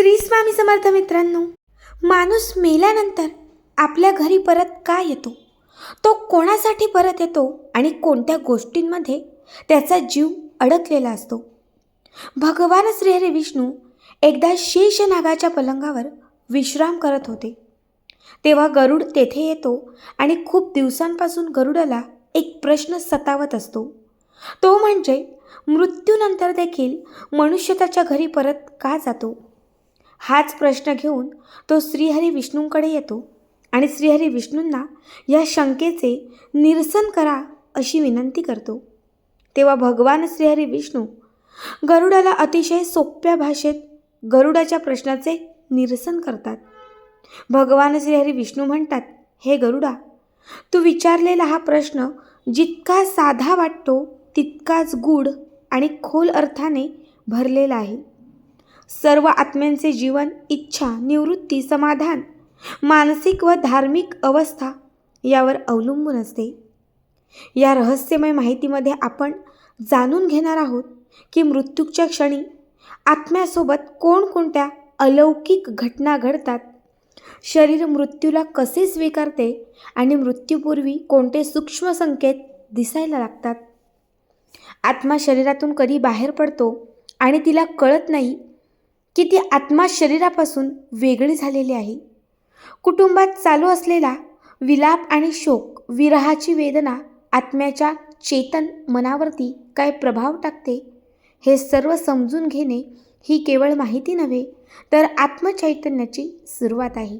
श्री स्वामी समर्थ मित्रांनो माणूस मेल्यानंतर आपल्या घरी परत का येतो? तो कोणासाठी परत येतो आणि कोणत्या गोष्टींमध्ये त्याचा जीव अडकलेला असतो? भगवान श्रीहरी विष्णू एकदा शेष नागाच्या पलंगावर विश्राम करत होते. तेव्हा गरुड तेथे येतो आणि खूप दिवसांपासून गरुडाला एक प्रश्न सतावत असतो. तो म्हणजे मृत्यूनंतर देखील मनुष्य त्याच्या घरी परत का जातो? हाच प्रश्न घेऊन तो श्रीहरी विष्णूंकडे येतो आणि श्रीहरी विष्णूंना या शंकेचे निरसन करा अशी विनंती करतो. तेव्हा भगवान श्रीहरी विष्णू गरुडाला अतिशय सोप्या भाषेत गरुडाच्या प्रश्नाचे निरसन करतात. भगवान श्रीहरी विष्णू म्हणतात हे गरुडा तू विचारलेला हा प्रश्न जितका साधा वाटतो तितकाच गूढ आणि खोल अर्थाने भरलेला आहे. सर्व आत्म्यांचे जीवन इच्छा निवृत्ती समाधान मानसिक व धार्मिक अवस्था यावर अवलंबून असते. या रहस्यमय माहितीमध्ये आपण जाणून घेणार आहोत की मृत्यूच्या क्षणी आत्म्यासोबत कोणकोणत्या अलौकिक घटना घडतात शरीर मृत्यूला कसे स्वीकारते आणि मृत्यूपूर्वी कोणते सूक्ष्म संकेत दिसायला लागतात. आत्मा शरीरातून कधी बाहेर पडतो आणि तिला कळत नाही की ती आत्मा शरीरापासून वेगळी झालेली आहे. कुटुंबात चालू असलेला विलाप आणि शोक विरहाची वेदना आत्म्याच्या चेतन मनावरती काय प्रभाव टाकते हे सर्व समजून घेणे ही केवळ माहिती नव्हे तर आत्मचैतन्याची सुरुवात आहे.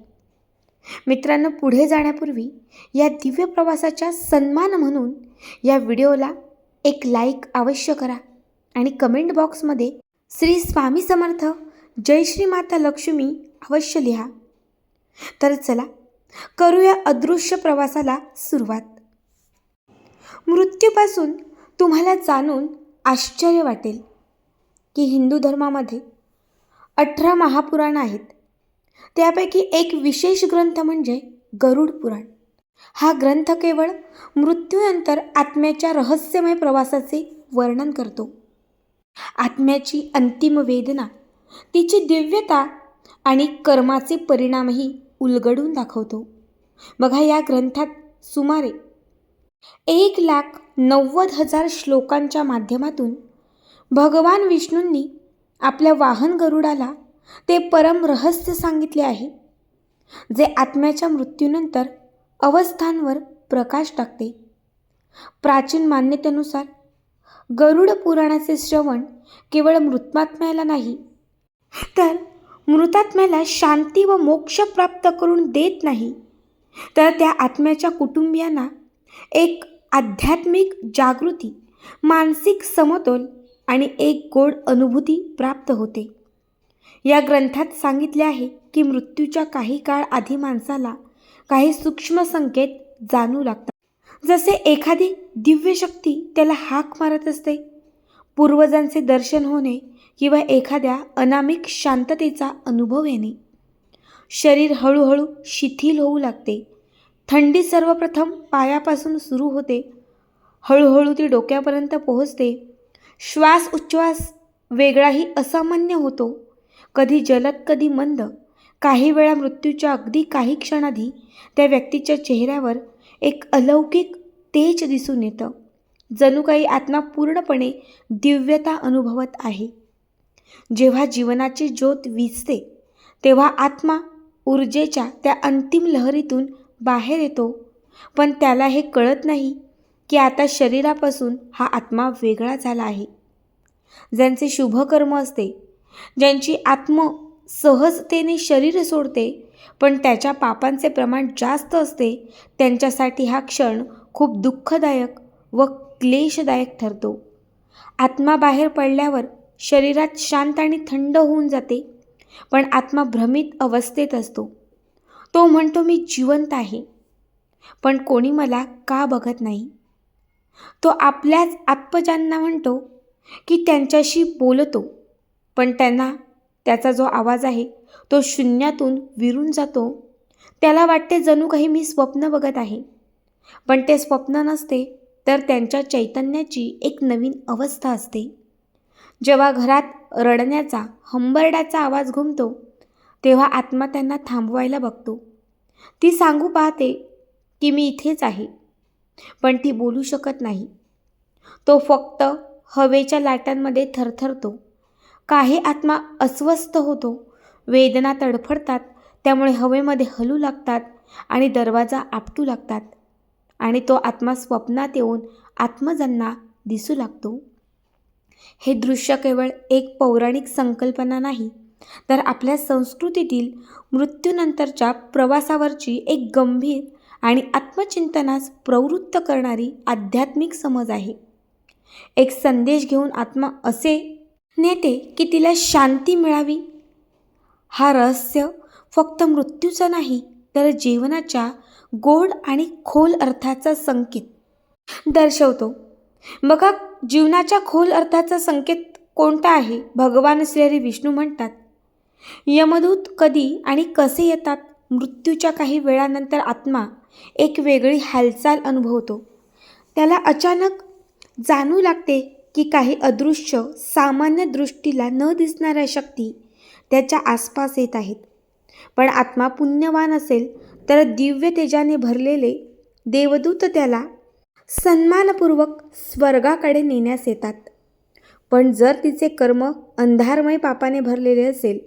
मित्रांनो पुढे जाण्यापूर्वी या दिव्य प्रवासाच्या सन्मान म्हणून या व्हिडिओला एक लाईक अवश्य करा आणि कमेंट बॉक्समध्ये श्री स्वामी समर्थ जय श्री माता लक्ष्मी अवश्य लिहा. तर चला करूया अदृश्य प्रवासाला सुरुवात. मृत्यूपासून तुम्हाला जाणून आश्चर्य वाटेल की हिंदू धर्मामध्ये अठरा महापुराण आहेत. त्यापैकी एक विशेष ग्रंथ म्हणजे गरुड पुराण. हा ग्रंथ केवळ मृत्यूनंतर आत्म्याच्या रहस्यमय प्रवासाचे वर्णन करतो. आत्म्याची अंतिम वेदना तिची दिव्यता आणि कर्माचे परिणामही उलगडून दाखवतो. बघा या ग्रंथात सुमारे एक लाख नव्वद हजार श्लोकांच्या माध्यमातून भगवान विष्णूंनी आपल्या वाहन गरुडाला ते परम रहस्य सांगितले आहे जे आत्म्याच्या मृत्यूनंतर अवस्थांवर प्रकाश टाकते. प्राचीन मान्यतेनुसार गरुड पुराणाचे श्रवण केवळ मृत्मात्म्याला नाही तर मृतात्म्याला शांती व मोक्ष प्राप्त करून देत नाही. तर त्या आत्म्याच्या कुटुंबियांना एक आध्यात्मिक जागृती मानसिक समतोल आणि एक गोड अनुभूती प्राप्त होते. या ग्रंथात सांगितले आहे की मृत्यूच्या काही काळ आधी माणसाला काही सूक्ष्म संकेत जाणू लागतात. जसे एखादी दिव्य शक्ती त्याला हाक मारत असते पूर्वजांचे दर्शन होणे किंवा एखाद्या अनामिक शांततेचा अनुभव येणे. शरीर हळूहळू शिथिल होऊ लागते. थंडी सर्वप्रथम पायापासून सुरू होते. हळूहळू ती डोक्यापर्यंत पोहोचते. श्वास उच्छ्वास वेगळाही असामान्य होतो. कधी जलद कधी मंद. काही वेळा मृत्यूच्या अगदी काही क्षणाधी त्या व्यक्तीच्या चेहऱ्यावर एक अलौकिक तेज दिसून येतं. जणू काही आत्मा पूर्णपणे दिव्यता अनुभवत आहे. जेव्हा जीवनाची ज्योत विजते तेव्हा आत्मा ऊर्जेच्या त्या अंतिम लहरीतून बाहेर येतो. पण त्याला हे कळत नाही की आता शरीरापासून हा आत्मा वेगळा झाला आहे. ज्यांचे शुभकर्म असते ज्यांची आत्म सहजतेने शरीर सोडते पण त्याच्या पापांचे प्रमाण जास्त असते त्यांच्यासाठी हा क्षण खूप दुःखदायक व क्लेशदायक ठरतो. आत्मा बाहेर पडल्यावर शरीरात शांत आणि थंड होऊन जाते पण आत्मा भ्रमित अवस्थेत असतो. तो म्हणतो मी जिवंत आहे पण कोणी मला का बघत नाही? तो आपल्याच आत्मजांना म्हणतो की त्यांच्याशी बोलतो पण त्यांना त्याचा जो आवाज आहे तो शून्यातून विरून जातो. त्याला वाटते जणू काही मी स्वप्न बघत आहे पण ते स्वप्न नसते तर त्यांच्या चैतन्याची एक नवीन अवस्था असते. जेव्हा घरात रडण्याचा हंबरड्याचा आवाज घुमतो तेव्हा आत्मा त्यांना थांबवायला बघतो. ती सांगू पाहते की मी इथेच आहे पण ती बोलू शकत नाही. तो फक्त हवेच्या लाटांमध्ये थरथरतो. काही आत्मा अस्वस्थ होतो वेदना तडफडतात त्यामुळे हवेमध्ये हलू लागतात आणि दरवाजा आपटू लागतात आणि तो आत्मा स्वप्नात येऊन आत्मजांना दिसू लागतो. हे दृश्य केवळ एक पौराणिक संकल्पना नाही तर आपल्या संस्कृतीतील मृत्यूनंतरच्या प्रवासावरची एक गंभीर आणि आत्मचिंतनास प्रवृत्त करणारी आध्यात्मिक समज आहे. एक संदेश घेऊन आत्मा असे नेते की तिला शांती मिळावी. हा रहस्य फक्त मृत्यूचा नाही तर जीवनाच्या गोड आणि खोल अर्थाचा संकेत दर्शवतो. बघा जीवनाच्या खोल अर्थाचा संकेत कोणता आहे? भगवान श्रीहरी विष्णू म्हणतात यमदूत कधी आणि कसे येतात? मृत्यूच्या काही वेळानंतर आत्मा एक वेगळी हालचाल अनुभवतो. त्याला अचानक जाणू लागते की काही अदृश्य सामान्य दृष्टीला न दिसणाऱ्या शक्ती त्याच्या आसपास येत आहेत. पण आत्मा पुण्यवान असेल तर दिव्य तेजाने भरलेले देवदूत त्याला सन्मानपूर्वक स्वर्गाकडे नेण्यास येतात. पण जर तिचे कर्म अंधारमय पापाने भरलेले असेल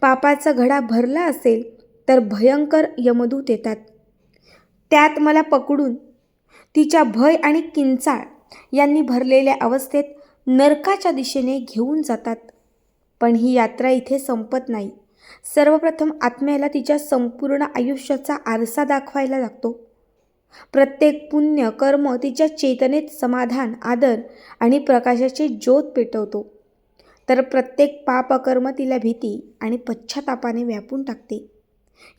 पापाचा घडा भरला असेल तर भयंकर यमदूत येतात. त्यात मला पकडून तिच्या भय आणि किंचाळ यांनी भरलेल्या अवस्थेत नरकाच्या दिशेने घेऊन जातात. पण ही यात्रा इथे संपत नाही. सर्वप्रथम आत्म्याला तिच्या संपूर्ण आयुष्याचा आरसा दाखवायला लागतो. प्रत्येक पुण्य कर्म तिच्या चेतनेत समाधान आदर आणि प्रकाशाची ज्योत पेटवतो. तर प्रत्येक पापकर्म तिला भीती आणि पश्चातापाने व्यापून टाकते.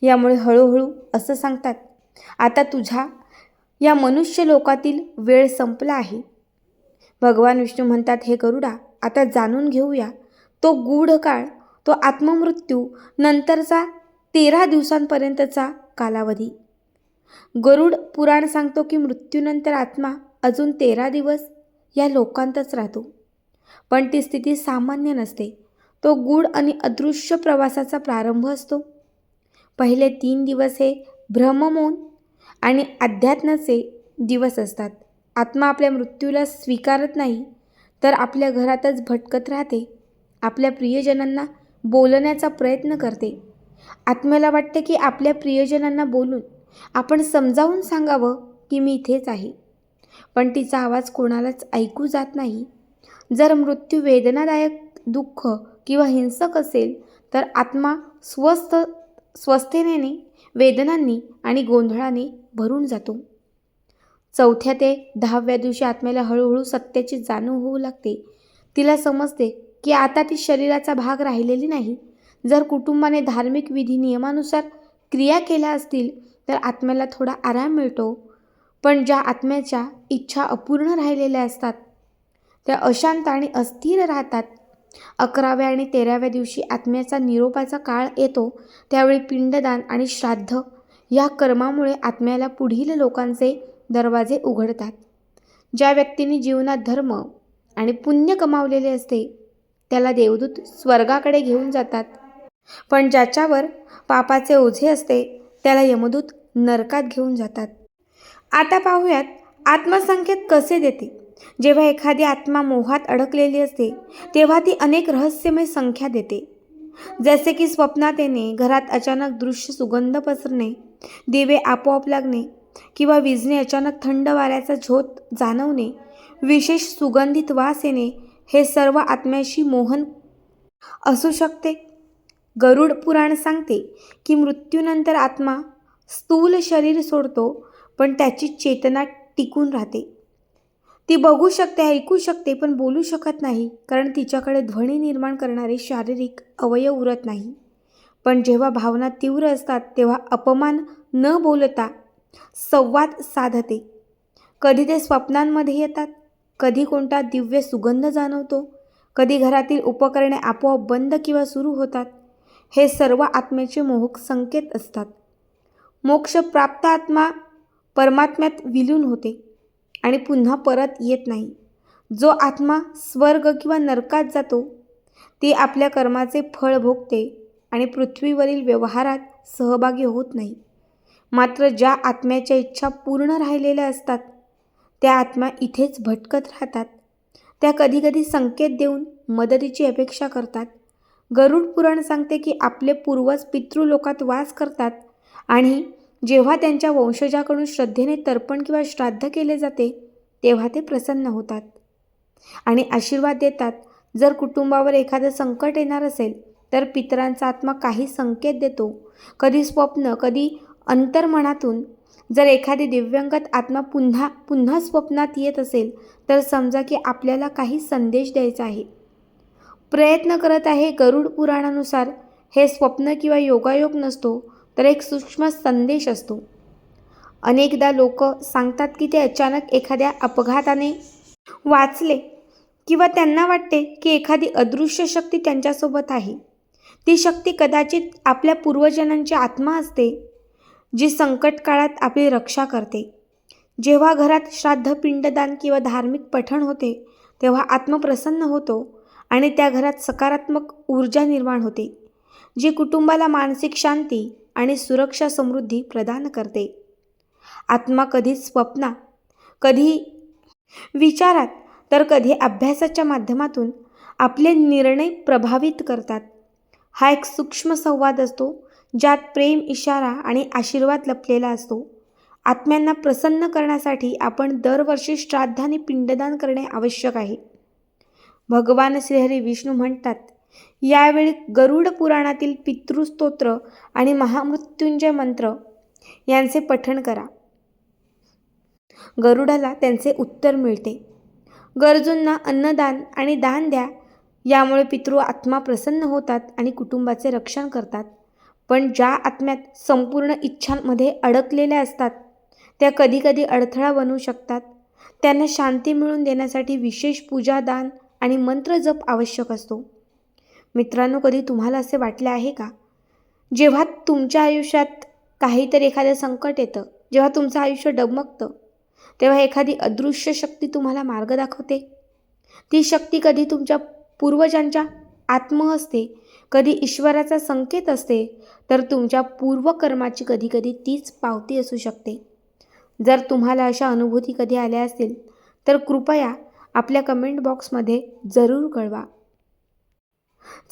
यामुळे हळूहळू असं सांगतात आता तुझा या मनुष्य लोकातील वेळ संपला आहे. भगवान विष्णू म्हणतात हे गरुडा आता जाणून घेऊया. तो गूढ काळ तो आत्ममृत्यू नंतरचा तेरा दिवसांपर्यंतचा कालावधी. गरुड पुराण सांगतो की मृत्यूनंतर आत्मा अजून तेरा दिवस या लोकांतच राहतो. पण ती स्थिती सामान्य नसते. तो गूढ आणि अदृश्य प्रवासाचा प्रारंभ असतो. पहिले तीन दिवस हे भ्रममोन आणि अध्यात्माचे दिवस असतात. आत्मा आपल्या मृत्यूला स्वीकारत नाही तर आपल्या घरातच भटकत राहते. आपल्या प्रियजनांना बोलण्याचा प्रयत्न करते. आत्म्याला वाटते की आपल्या प्रियजनांना बोलून आपण समजावून सांगावं की मी इथेच आहे. पण तिचा आवाज कोणालाच ऐकू जात नाही. जर मृत्यू वेदनादायक दुःख किंवा हिंसक असेल तर आत्मा स्वस्थ स्वस्थतेने वेदनांनी आणि गोंधळाने भरून जातो. चौथ्या ते दहाव्या दिवशी आत्म्याला हळूहळू सत्याची जाणीव होऊ लागते. तिला समजते की आता ती शरीराचा भाग राहिलेली नाही. जर कुटुंबाने धार्मिक विधी नियमानुसार क्रिया केल्या असतील तर आत्म्याला थोडा आराम मिळतो. पण ज्या आत्म्याच्या इच्छा अपूर्ण राहिलेल्या असतात त्या अशांत आणि अस्थिर राहतात. अकराव्या आणि तेराव्या दिवशी आत्म्याचा निरोपाचा काळ येतो त्यावेळी पिंडदान आणि श्राद्ध या कर्मामुळे आत्म्याला पुढील लोकांचे दरवाजे उघडतात. ज्या व्यक्तीने जीवनात धर्म आणि पुण्य कमावलेले असते त्याला देवदूत स्वर्गाकडे घेऊन जातात. पण ज्याच्यावर पापाचे ओझे असते त्याला यमदूत नरकात घेऊन जातात. आता पाहूयात आत्मसंकेत कसे देते. जेव्हा एखादी आत्मा मोहात अडकलेली असते तेव्हा ती अनेक रहस्यमय संख्या देते. जसे की स्वप्नात येणे घरात अचानक दृश्य सुगंध पसरणे दिवे आपोआप लागणे किंवा विजणे अचानक थंड वाऱ्याचा झोत जाणवणे विशेष सुगंधित वास येणे हे सर्व आत्म्याशी मोहन असू शकते. गरुड पुराण सांगते की मृत्यूनंतर आत्मा स्थूल शरीर सोडतो पण त्याची चेतना टिकून राहते. ती बघू शकते ऐकू शकते पण बोलू शकत नाही कारण तिच्याकडे ध्वनी निर्माण करणारे शारीरिक अवयव उरत नाही. पण जेव्हा भावना तीव्र असतात तेव्हा अपमान न बोलता संवाद साधते. कधी ते स्वप्नांमध्ये येतात कधी कोणता दिव्य सुगंध जाणवतो कधी घरातील उपकरणे आपोआप बंद किंवा सुरू होतात हे सर्व आत्म्याचे मोहक संकेत असतात. मोक्ष प्राप्त आत्मा परमात्म्यात विलीन होते आणि पुन्हा परत येत नाही. जो आत्मा स्वर्ग किंवा नरकात जातो ते आपल्या कर्माचे फळ भोगते आणि पृथ्वीवरील व्यवहारात सहभागी होत नाही. मात्र ज्या आत्म्याच्या इच्छा पूर्ण राहिलेल्या असतात त्या आत्मा इथेच भटकत राहतात. त्या कधीकधी संकेत देऊन मदतीची अपेक्षा करतात. गरुड पुराण सांगते की आपले पूर्वज पितृलोकात वास करतात आणि जेव्हा त्यांच्या वंशजाकडून श्रद्धेने तर्पण किंवा श्राद्ध केले जाते तेव्हा ते प्रसन्न होतात आणि आशीर्वाद देतात. जर कुटुंबावर एखादं संकट येणार असेल तर पितरांचा आत्मा काही संकेत देतो. कधी स्वप्न कधी अंतर्मनातून. जर एखादी दिव्यंगत आत्मा पुन्हा पुन्हा स्वप्नात येत असेल तर समजा की आपल्याला काही संदेश द्यायचा आहे. प्रयत्न करत आहे गरुड पुराणानुसार. हे स्वप्न किंवा योगायोग नसतो तर एक सूक्ष्म संदेश असतो. अनेकदा लोक सांगतात की ते अचानक एखाद्या अपघाताने वाचले किंवा त्यांना वाटते की एखादी अदृश्य शक्ती त्यांच्यासोबत आहे. ती शक्ती कदाचित आपल्या पूर्वजनांची आत्मा असते जी संकट काळात आपली रक्षा करते. जेव्हा घरात श्राद्ध पिंडदान किंवा धार्मिक पठण होते तेव्हा आत्मप्रसन्न होतो. आणि त्या घरात सकारात्मक ऊर्जा निर्माण होते जी कुटुंबाला मानसिक शांती आणि सुरक्षा समृद्धी प्रदान करते. आत्मा कधी स्वप्ना कधी विचारात तर कधी अभ्यासाच्या माध्यमातून आपले निर्णय प्रभावित करतात. हा एक सूक्ष्म संवाद असतो ज्यात प्रेम इशारा आणि आशीर्वाद लपलेला असतो. आत्म्यांना प्रसन्न करण्यासाठी आपण दरवर्षी श्राद्ध आणि पिंडदान करणे आवश्यक आहे. भगवान श्रीहरी विष्णू म्हणतात यावेळी गरुड पुराणातील पितृस्तोत्र आणि महामृत्युंजय मंत्र यांचे पठण करा. गरुडाला त्यांचे उत्तर मिळते. गरजूंना अन्नदान आणि दान द्या. यामुळे पितृ आत्मा प्रसन्न होतात आणि कुटुंबाचे रक्षण करतात. पण ज्या आत्म्यात संपूर्ण इच्छांमध्ये अडकलेल्या असतात त्या कधीकधी अडथळा बनवू शकतात. त्यांना शांती मिळवून देण्यासाठी विशेष पूजा दान आणि मंत्र जप आवश्यक असतो. मित्रांनो कधी तुम्हाला असे वाटले आहे का? जेव्हा तुमच्या आयुष्यात काहीतरी एखादं संकट येतं जेव्हा तुमचं आयुष्य डगमगतं तेव्हा एखादी अदृश्य शक्ती तुम्हाला मार्ग दाखवते. ती शक्ती कधी तुमच्या पूर्वजांच्या आत्म असते कधी ईश्वराचा संकेत असते तर तुमच्या पूर्वकर्माची कधीकधी तीच पावती असू शकते. जर तुम्हाला अशा अनुभूती कधी आल्या असतील तर कृपया आपल्या कमेंट बॉक्समध्ये जरूर कळवा.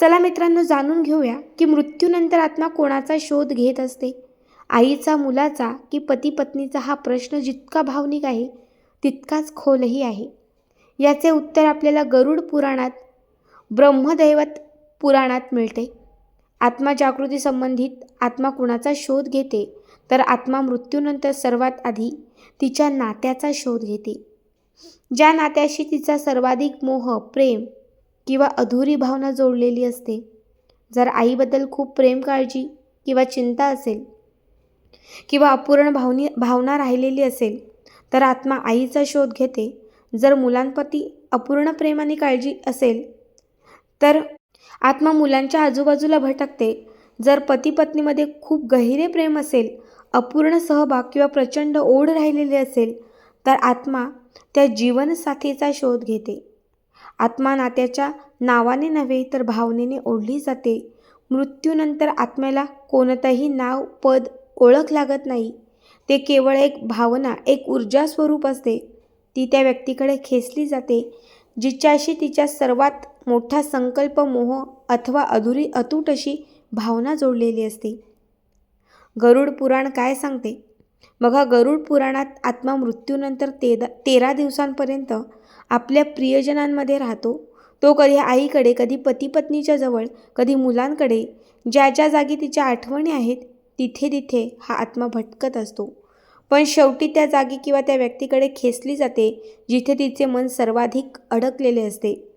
चला मित्रांनो जाणून घेऊया की मृत्यूनंतर आत्मा कोणाचा शोध घेत असते? आईचा मुलाचा की पती पत्नीचा हा प्रश्न जितका भावनिक आहे तितकाच खोलही आहे. याचे उत्तर आपल्याला गरुड पुराणात ब्रह्मदैवत पुराणात मिळते. आत्मा संबंधित आत्मा कुणाचा शोध घेते तर आत्मा मृत्यूनंतर सर्वात आधी तिच्या नात्याचा शोध घेते. ज्या नात्याशी तिचा सर्वाधिक मोह प्रेम किंवा अधुरी भावना जोडलेली असते. जर आईबद्दल खूप प्रेम काळजी किंवा चिंता असेल किंवा अपूर्ण भावनी भावना राहिलेली असेल तर आत्मा आईचा शोध घेते. जर मुलांप्रती अपूर्ण प्रेम आणि काळजी असेल तर आत्मा मुलांच्या आजूबाजूला भटकते. जर पती पत्नीमध्ये खूप गहिरे प्रेम असेल अपूर्ण सहभाग किंवा प्रचंड ओढ राहिलेली असेल तर आत्मा त्या जीवनसाथीचा शोध घेते. आत्मा नात्याच्या नावाने नव्हे तर भावनेने ओढली जाते. मृत्यूनंतर आत्म्याला कोणतंही नाव पद ओळख लागत नाही. ते केवळ एक भावना एक ऊर्जा स्वरूप असते. ती त्या व्यक्तीकडे खेचली जाते जिच्याशी तिच्या सर्वात मोठा संकल्प मोह अथवा अधुरी अतूट अशी भावना जोडलेली असते. गरुड पुराण काय सांगते? बघा गरुड पुराणात आत्मा मृत्यूनंतर तेदा तेरा दिवसांपर्यंत आपल्या प्रियजनांमध्ये राहतो. तो कधी आईकडे कधी पतीपत्नीच्या जवळ कधी मुलांकडे ज्या ज्या जागी तिच्या आठवणी आहेत तिथे तिथे हा आत्मा भटकत असतो. पण शेवटी त्या जागी किंवा त्या व्यक्तीकडे खेचली जाते जिथे तिचे मन सर्वाधिक अडकलेले असते.